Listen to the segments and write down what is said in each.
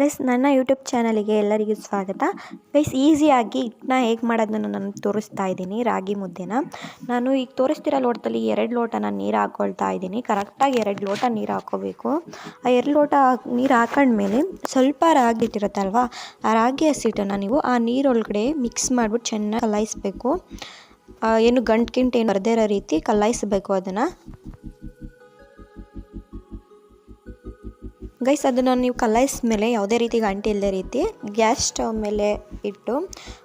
Guys, ನನ್ನ YouTube ಚಾನಲಿಗೆ ಎಲ್ಲರಿಗೂ ಸ್ವಾಗತ. ಗೈಸ್, ಈಸಿಯಾಗಿ ಹಿಟ್ಟನ್ನ ಹೇಗೆ ಮಾಡೋದನ್ನು ನಾನು ತೋರಿಸ್ತಾ ಇದ್ದೀನಿ, ರಾಗಿ ಮುದ್ದೆನ. ನಾನು ಈಗ ತೋರಿಸ್ತಿರೋ ಲೋಟದಲ್ಲಿ ಎರಡು ಲೋಟ ನಾನು ನೀರು ಹಾಕ್ಕೊಳ್ತಾ ಇದ್ದೀನಿ. ಕರೆಕ್ಟಾಗಿ ಎರಡು ಲೋಟ ನೀರು ಹಾಕೋಬೇಕು. ಆ ಎರಡು ಲೋಟ ನೀರು ಹಾಕೊಂಡ್ಮೇಲೆ ಸ್ವಲ್ಪ ರಾಗಿ ಇಟ್ಟಿರುತ್ತಲ್ವ, ಆ ರಾಗಿ ಹಸಿಟ್ಟನ್ನು ನೀವು ಆ ನೀರೊಳಗಡೆ ಮಿಕ್ಸ್ ಮಾಡಿಬಿಟ್ಟು ಚೆನ್ನಾಗಿ ಕಲಾಯಿಸ್ಬೇಕು. ಏನು ಗಂಟು ಗಿಂಟು ಏನು ಬರದೇ ಇರೋ ರೀತಿ ಕಲಾಯಿಸ್ಬೇಕು ಅದನ್ನು. ಗೈಸ್ ಅದನ್ನು ನೀವು ಕಲಾಯಿಸ್ಮೇಲೆ ಯಾವುದೇ ರೀತಿ ಗಂಟೆ ಇಲ್ಲದೆ ರೀತಿ ಗ್ಯಾಸ್ ಸ್ಟವ್ ಮೇಲೆ ಇಟ್ಟು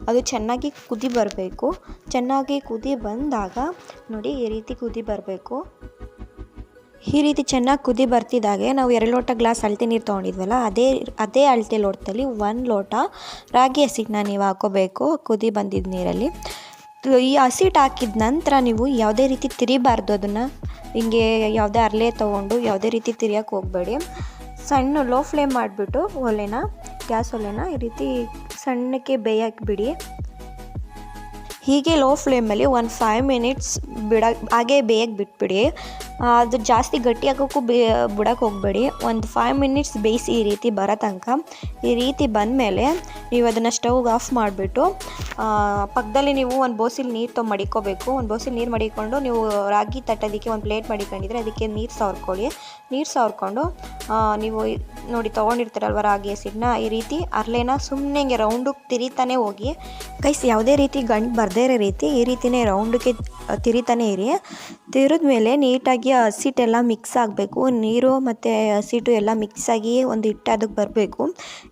ಅದು ಚೆನ್ನಾಗಿ ಕುದಿ ಬರಬೇಕು. ಚೆನ್ನಾಗಿ ಕುದಿ ಬಂದಾಗ ನೋಡಿ ಈ ರೀತಿ ಕುದಿ ಬರಬೇಕು. ಈ ರೀತಿ ಚೆನ್ನಾಗಿ ಕುದಿ ಬರ್ತಿದ್ದಾಗೆ ನಾವು ಎರಡು ಲೋಟ ಗ್ಲಾಸ್ ಅಳತೆ ನೀರು ತೊಗೊಂಡಿದ್ವಲ್ಲ, ಅದೇ ಅದೇ ಅಳತೆ ಲೋಟದಲ್ಲಿ ಒಂದು ಲೋಟ ರಾಗಿ ಹಸಿಟ್ಟನ್ನ ನೀವು ಹಾಕೋಬೇಕು, ಕುದಿ ಬಂದಿದ್ದ ನೀರಲ್ಲಿ. ಈ ಹಸಿಟ್ಟು ಹಾಕಿದ ನಂತರ ನೀವು ಯಾವುದೇ ರೀತಿ ತಿರಿಬಾರ್ದು ಅದನ್ನು. ಹಿಂಗೆ ಯಾವುದೇ ಅರಳೆ ತೊಗೊಂಡು ಯಾವುದೇ ರೀತಿ ತಿರಿಯೋಕ್ಕೆ ಹೋಗಬೇಡಿ. ಸಣ್ಣ ಲೋ ಫ್ಲೇಮ್ ಮಾಡಿಬಿಟ್ಟು ಒಲೆನ, ಗ್ಯಾಸ್ ಒಲೆನ ಈ ರೀತಿ ಸಣ್ಣಕ್ಕೆ ಬೇಯಕ್ಕೆ ಬಿಡಿ ಹೀಗೆ ಲೋ ಫ್ಲೇಮಲ್ಲಿ ಒಂದು ಫೈವ್ ಮಿನಿಟ್ಸ್ ಬಿಡ, ಹಾಗೆ ಬೇಯಕ್ಕೆ ಬಿಟ್ಬಿಡಿ. ಅದು ಜಾಸ್ತಿ ಗಟ್ಟಿಯಾಗೋಕ್ಕೂ ಬೇ, ಬಿಡೋಕ್ಕೆ ಹೋಗಬೇಡಿ. ಒಂದು ಫೈವ್ ಮಿನಿಟ್ಸ್ ಬೇಯಿಸಿ ಈ ರೀತಿ ಬರೋ ತನಕ. ಈ ರೀತಿ ಬಂದಮೇಲೆ ನೀವು ಅದನ್ನು ಸ್ಟವ್ಗೆ ಆಫ್ ಮಾಡಿಬಿಟ್ಟು ಪಕ್ಕದಲ್ಲಿ ನೀವು ಒಂದು ಬೋಸಿಲಿ ನೀರು ತೊಗೊಂಡು ಮಡಿಕೋಬೇಕು. ಒಂದು ಬೋಸಿಲಿ ನೀರು ಮಡಿಕೊಂಡು ನೀವು ರಾಗಿ ತಟ್ಟೋದಕ್ಕೆ ಒಂದು ಪ್ಲೇಟ್ ಮಡಿಕೊಂಡಿದ್ರೆ ಅದಕ್ಕೆ ನೀರು ಸವರ್ಕೊಳ್ಳಿ. ನೀರು ಸವರ್ಕೊಂಡು ನೀವು ನೋಡಿ ತೊಗೊಂಡಿರ್ತೀರಲ್ವ ರಾಗಿ ಹಸಿಡನ್ನ ಈ ರೀತಿ ಅರ್ಲೇನ ಸುಮ್ಮನೆ ಹಿಂಗೆ ರೌಂಡಿಗೆ ತಿರಿತಾನೆ ಹೋಗಿ ಕೈಸ್ ಯಾವುದೇ ರೀತಿ ಗಂಟು ಬರದೇ ಇರೋ ರೀತಿ ಈ ರೀತಿಯೇ ರೌಂಡಿಗೆ ತಿರಿತಾನೆ ಇರಿ. ತಿರಿದ ಮೇಲೆ ನೀಟಾಗಿ ಹಸಿಟ್ಟೆಲ್ಲ ಮಿಕ್ಸ್ ಆಗಬೇಕು. ನೀರು ಮತ್ತು ಹಸಿಟ್ಟು ಎಲ್ಲ ಮಿಕ್ಸ್ ಆಗಿ ಒಂದು ಹಿಟ್ಟದಕ್ಕೆ ಬರಬೇಕು.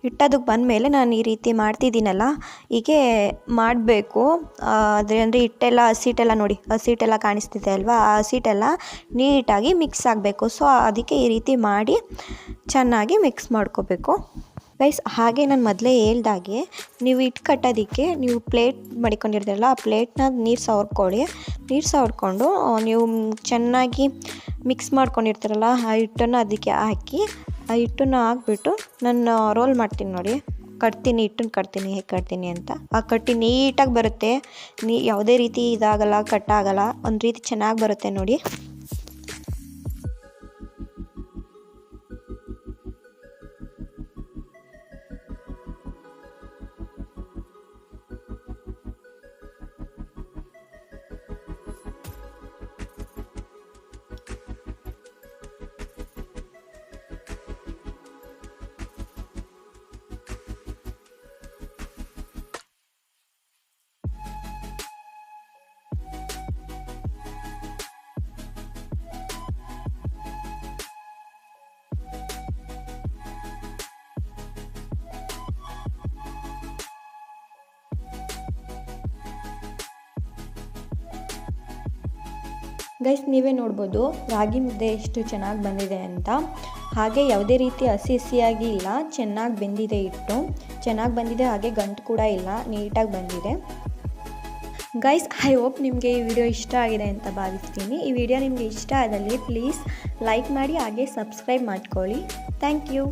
ಹಿಟ್ಟದಕ್ಕೆ ಬಂದಮೇಲೆ ನಾನು ಈ ರೀತಿ ಮಾಡ್ತಿದ್ದೀನಲ್ಲ, ಹೀಗೆ ಮಾಡಬೇಕು. ಅದೇ ಅಂದರೆ ಹಿಟ್ಟೆಲ್ಲ ಹಸಿಟ್ಟೆಲ್ಲ ನೋಡಿ ಹಸಿಟ್ಟೆಲ್ಲ ಕಾಣಿಸ್ತಿದೆ ಅಲ್ವಾ? ಆ ಹಸಿಟ್ಟೆಲ್ಲ ನೀಟಾಗಿ ಮಿಕ್ಸ್ ಆಗಬೇಕು. ಸೊ ಅದಕ್ಕೆ ಈ ರೀತಿ ಮಾಡಿ ಚೆನ್ನಾಗಿ ಮಿಕ್ಸ್ ಮಾಡ್ಕೋಬೇಕು. ಗೈಸ್, ಹಾಗೆ ನಾನು ಮೊದಲೇ ಹೇಳ್ದಾಗೆ ನೀವು ಹಿಟ್ಟು ಕಟ್ಟೋದಕ್ಕೆ ನೀವು ಪ್ಲೇಟ್ ಮಡಿಕೊಂಡಿರ್ತೀರಲ್ಲ, ಆ ಪ್ಲೇಟ್ನ ನೀರು ಸವರ್ಕೊಳ್ಳಿ. ನೀರು ಸವರ್ಕೊಂಡು ನೀವು ಚೆನ್ನಾಗಿ ಮಿಕ್ಸ್ ಮಾಡ್ಕೊಂಡಿರ್ತೀರಲ್ಲ, ಆ ಹಿಟ್ಟನ್ನು ಅದಕ್ಕೆ ಹಾಕಿ, ಆ ಹಿಟ್ಟನ್ನು ಹಾಕ್ಬಿಟ್ಟು ನಾನು ರೋಲ್ ಮಾಡ್ತೀನಿ ನೋಡಿ. ಕಟ್ತೀನಿ, ಹಿಟ್ಟನ್ನು ಕಟ್ತೀನಿ, ಹೇಗೆ ಕಟ್ತೀನಿ ಅಂತ. ಆ ಕಟ್ಟಿ ನೀಟಾಗಿ ಬರುತ್ತೆ. ನೀ, ಯಾವುದೇ ರೀತಿ ಇದಾಗಲ್ಲ, ಕಟ್ಟಾಗಲ್ಲ, ಒಂದು ರೀತಿ ಚೆನ್ನಾಗಿ ಬರುತ್ತೆ ನೋಡಿ. ಗೈಸ್, ನೀವೇ ನೋಡ್ಬೋದು ರಾಗಿ ಮುದ್ದೆ ಎಷ್ಟು ಚೆನ್ನಾಗಿ ಬಂದಿದೆ ಅಂತ. ಹಾಗೆ ಯಾವುದೇ ರೀತಿ ಹಸಿ ಹಸಿಯಾಗಿ ಇಲ್ಲ, ಚೆನ್ನಾಗಿ ಬೆಂದಿದೆ ಇಟ್ಟು ಚೆನ್ನಾಗಿ ಬಂದಿದೆ, ಹಾಗೆ ಗಂಟು ಕೂಡ ಇಲ್ಲ, ನೀಟಾಗಿ ಬಂದಿದೆ. ಗೈಸ್, ಐ ಹೋಪ್ ನಿಮಗೆ ಈ ವಿಡಿಯೋ ಇಷ್ಟ ಆಗಿದೆ ಅಂತ ಭಾವಿಸ್ತೀನಿ. ಈ ವಿಡಿಯೋ ನಿಮಗೆ ಇಷ್ಟ ಆದಲ್ಲಿ ಪ್ಲೀಸ್ ಲೈಕ್ ಮಾಡಿ, ಹಾಗೆ ಸಬ್ಸ್ಕ್ರೈಬ್ ಮಾಡ್ಕೊಳ್ಳಿ. Thank you.